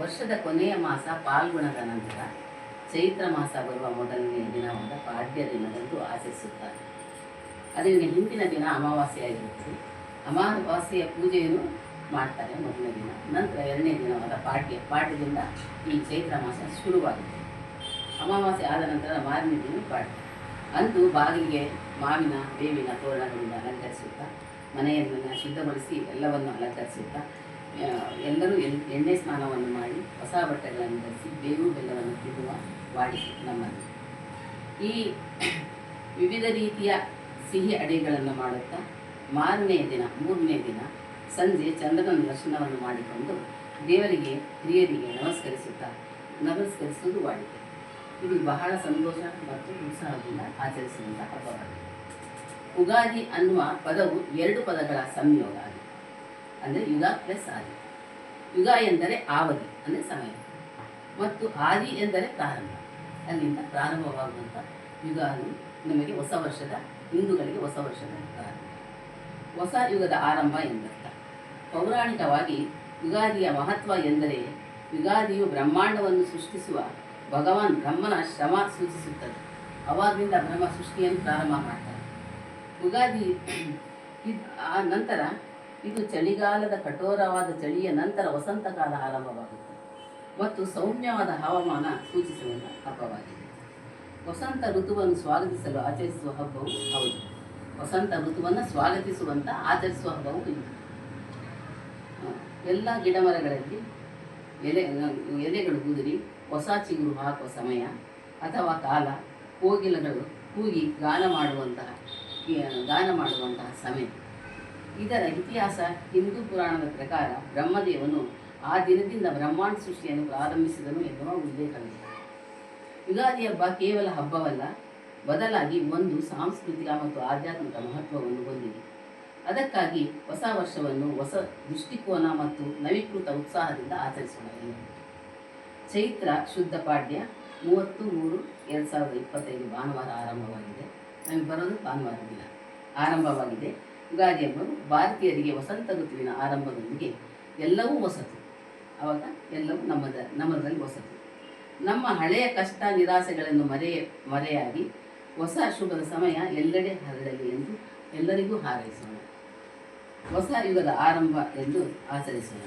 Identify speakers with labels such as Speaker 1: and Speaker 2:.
Speaker 1: ವರ್ಷದ ಕೊನೆಯ ಮಾಸ ಪಾಲ್ಗುಣದ ನಂತರ ಚೈತ್ರ ಮಾಸ ಬರುವ ಮೊದಲನೆಯ ದಿನವಾದ ಪಾಡ್ಯ ದಿನದಂದು ಆಚರಿಸುತ್ತಾರೆ. ಅದರಿಂದ ಹಿಂದಿನ ದಿನ ಅಮಾವಾಸ್ಯೆಯಾಗಿರುತ್ತದೆ. ಅಮಾವಾಸ್ಯೆಯ ಪೂಜೆಯನ್ನು ಮಾಡ್ತಾರೆ ಮೊದಲನೇ ದಿನ. ನಂತರ ಎರಡನೇ ದಿನವಾದ ಪಾಡ್ಯ. ಪಾಡ್ಯದಿಂದ ಈ ಚೈತ್ರ ಮಾಸ ಶುರುವಾಗುತ್ತೆ. ಅಮಾವಾಸ್ಯೆ ಆದ ನಂತರ ಮಾರನೇ ದಿನ ಪಾಡ್ಯ. ಅಂದು ಬಾಗಿಲಿಗೆ ಮಾವಿನ, ಬೇವಿನ ತೋರಣಗಳಿಂದ ಅಲಂಕರಿಸುತ್ತಾ ಮನೆಯನ್ನು ಶುದ್ಧಗೊಳಿಸಿ ಎಲ್ಲವನ್ನು ಅಲಂಕರಿಸುತ್ತಾ ಎಲ್ಲರೂ ಎಲ್ ಎಣ್ಣೆ ಸ್ನಾನವನ್ನು ಮಾಡಿ ಹೊಸ ಬಟ್ಟೆಗಳನ್ನು ಧರಿಸಿ ಬೇವು ಬೆಲ್ಲವನ್ನು ತಿನ್ನುವ ವಾಡಿಕೆ ನಮ್ಮಲ್ಲಿ ಈ ವಿವಿಧ ರೀತಿಯ ಸಿಹಿ ಅಡಿಗೆಗಳನ್ನು ಮಾಡುತ್ತಾ ಮಾರನೇ ದಿನ, ಮೂರನೇ ದಿನ ಸಂಜೆ ಚಂದ್ರನ ದರ್ಶನವನ್ನು ಮಾಡಿಕೊಂಡು ದೇವರಿಗೆ, ಹಿರಿಯರಿಗೆ ನಮಸ್ಕರಿಸುತ್ತಾ ನಮಸ್ಕರಿಸುವುದು ವಾಡಿಕೆ. ಇದು ಬಹಳ ಸಂತೋಷ ಮತ್ತು ಉತ್ಸಾಹದಿಂದ ಆಚರಿಸುವಂತಹ ಹಬ್ಬವಾಗಿದೆ. ಉಗಾದಿ ಅನ್ನುವ ಪದವು ಎರಡು ಪದಗಳ ಸಂಯೋಗ ಆಗಿದೆ. ಅಂದರೆ ಯುಗ ಪ್ಲಸ್ ಆದಿ. ಯುಗ ಎಂದರೆ ಆವಧಿ ಅಂದರೆ ಸಮಯ. ಮತ್ತು ಆದಿ ಎಂದರೆ ಪ್ರಾರಂಭ. ಅಲ್ಲಿಂದ ಪ್ರಾರಂಭವಾಗುವಂಥ ಯುಗಾದಿ ನಮಗೆ ಹೊಸ ವರ್ಷದ, ಹಿಂದೂಗಳಿಗೆ ಹೊಸ ವರ್ಷದ ಪ್ರಾರಂಭ ಹೊಸ ಯುಗದ ಆರಂಭ ಎಂದರ್ಥ. ಪೌರಾಣಿಕವಾಗಿ ಯುಗಾದಿಯ ಮಹತ್ವ ಎಂದರೆ ಯುಗಾದಿಯು ಬ್ರಹ್ಮಾಂಡವನ್ನು ಸೃಷ್ಟಿಸುವ ಭಗವಾನ್ ಬ್ರಹ್ಮನ ಶ್ರಮ ಸೂಚಿಸುತ್ತದೆ. ಅವಾಗಿಂದ ಬ್ರಹ್ಮ ಸೃಷ್ಟಿಯನ್ನು ಪ್ರಾರಂಭ ಮಾಡ್ತಾರೆ. ಯುಗಾದಿ ಆ ನಂತರ ಇದು ಚಳಿಗಾಲದ ಕಠೋರವಾದ ಚಳಿಯ ನಂತರ ವಸಂತಕಾಲ ಆರಂಭವಾಗುತ್ತದೆ. ಮತ್ತು ಸೌಮ್ಯವಾದ ಹವಾಮಾನ ಸೂಚಿಸುವಂಥ ಹಬ್ಬವಾಗಿದೆ. ವಸಂತ ಋತುವನ್ನು ಸ್ವಾಗತಿಸಲು ಆಚರಿಸುವ ಹಬ್ಬವು ಹೌದು. ವಸಂತ ಋತುವನ್ನು ಸ್ವಾಗತಿಸುವಂತ ಆಚರಿಸುವ ಹಬ್ಬವು ಇದು. ಎಲ್ಲ ಎಲ್ಲ ಗಿಡಮರಗಳಲ್ಲಿ ಎಲೆ ಎಲೆಗಳು ಕುದುರಿ, ಹೊಸ ಚಿಗುರು ಹಾಕುವ ಸಮಯ ಅಥವಾ ಕಾಲ, ಕೋಗಿಲಗಳು ಕೂಗಿ ಗಾನ ಮಾಡುವಂತಹ ಗಾನ ಮಾಡುವಂತಹ ಸಮಯ. ಇದರ ಇತಿಹಾಸ ಹಿಂದೂ ಪುರಾಣದ ಪ್ರಕಾರ ಬ್ರಹ್ಮದೇವನು ಆ ದಿನದಿಂದ ಬ್ರಹ್ಮಾಂಡ ಸೃಷ್ಟಿಯನ್ನು ಪ್ರಾರಂಭಿಸಿದನು ಎನ್ನುವ ಉಲ್ಲೇಖವಿದೆ. ಯುಗಾದಿ ಹಬ್ಬ ಕೇವಲ ಹಬ್ಬವಲ್ಲ, ಬದಲಾಗಿ ಒಂದು ಸಾಂಸ್ಕೃತಿಕ ಮತ್ತು ಆಧ್ಯಾತ್ಮಿಕ ಮಹತ್ವವನ್ನು ಹೊಂದಿದೆ. ಅದಕ್ಕಾಗಿ ಹೊಸ ವರ್ಷವನ್ನು ಹೊಸ ದೃಷ್ಟಿಕೋನ ಮತ್ತು ನವೀಕೃತ ಉತ್ಸಾಹದಿಂದ ಆಚರಿಸೋಣ ಚೈತ್ರ ಶುದ್ಧ ಪಾಡ್ಯ ಮೂವತ್ತು ಮೂರು ಎರಡು ಸಾವಿರದ ಇಪ್ಪತ್ತೈದು ಭಾನುವಾರ ಆರಂಭವಾಗಿದೆ. ನಮಗೆ ಬರೋದು ಭಾನುವಾರ ದಿನ. ಆರಂಭವಾಗಿದೆ. ಯುಗಾದಿ ಹಬ್ಬವು ಭಾರತೀಯರಿಗೆ ವಸಂತ ಋತುವಿನ ಆರಂಭದೊಂದಿಗೆ ಎಲ್ಲವೂ ಹೊಸತು ಆವಾಗ ಎಲ್ಲವೂ ನಮ್ಮದ, ನಮ್ಮದರಲ್ಲಿ ಹೊಸತು ನಮ್ಮ ಹಳೆಯ ಕಷ್ಟ, ನಿರಾಸೆಗಳನ್ನು ಮರೆಯ ಮರೆಯಾಗಿ ಹೊಸ ಶುಭದ ಸಮಯ ಎಲ್ಲೆಡೆ ಹರಡಲಿ ಎಂದು ಎಲ್ಲರಿಗೂ ಹಾರೈಸೋಣ. ಹೊಸ ಯುಗದ ಆರಂಭ ಎಂದು ಆಚರಿಸೋಣ.